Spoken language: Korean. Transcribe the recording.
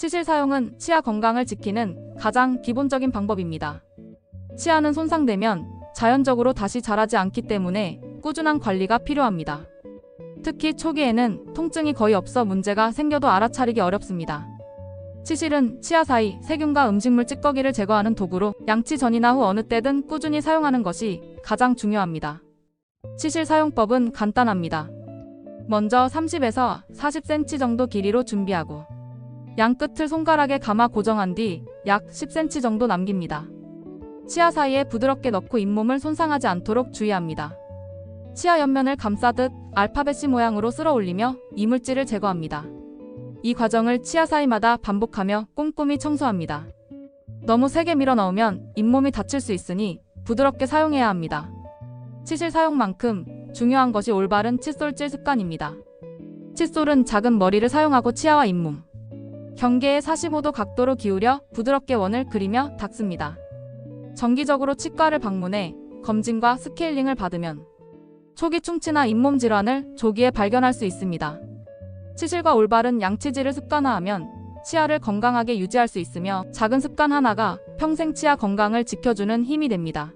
치실 사용은 치아 건강을 지키는 가장 기본적인 방법입니다. 치아는 손상되면 자연적으로 다시 자라지 않기 때문에 꾸준한 관리가 필요합니다. 특히 초기에는 통증이 거의 없어 문제가 생겨도 알아차리기 어렵습니다. 치실은 치아 사이 세균과 음식물 찌꺼기를 제거하는 도구로 양치 전이나 후 어느 때든 꾸준히 사용하는 것이 가장 중요합니다. 치실 사용법은 간단합니다. 먼저 30에서 40cm 정도 길이로 준비하고 양 끝을 손가락에 감아 고정한 뒤 약 10cm 정도 남깁니다. 치아 사이에 부드럽게 넣고 잇몸을 손상하지 않도록 주의합니다. 치아 옆면을 감싸듯 알파벳 C 모양으로 쓸어 올리며 이물질을 제거합니다. 이 과정을 치아 사이마다 반복하며 꼼꼼히 청소합니다. 너무 세게 밀어 넣으면 잇몸이 다칠 수 있으니 부드럽게 사용해야 합니다. 치실 사용만큼 중요한 것이 올바른 칫솔질 습관입니다. 칫솔은 작은 머리를 사용하고 치아와 잇몸, 경계에 45도 각도로 기울여 부드럽게 원을 그리며 닦습니다. 정기적으로 치과를 방문해 검진과 스케일링을 받으면 초기 충치나 잇몸 질환을 조기에 발견할 수 있습니다. 치실과 올바른 양치질을 습관화하면 치아를 건강하게 유지할 수 있으며 작은 습관 하나가 평생 치아 건강을 지켜주는 힘이 됩니다.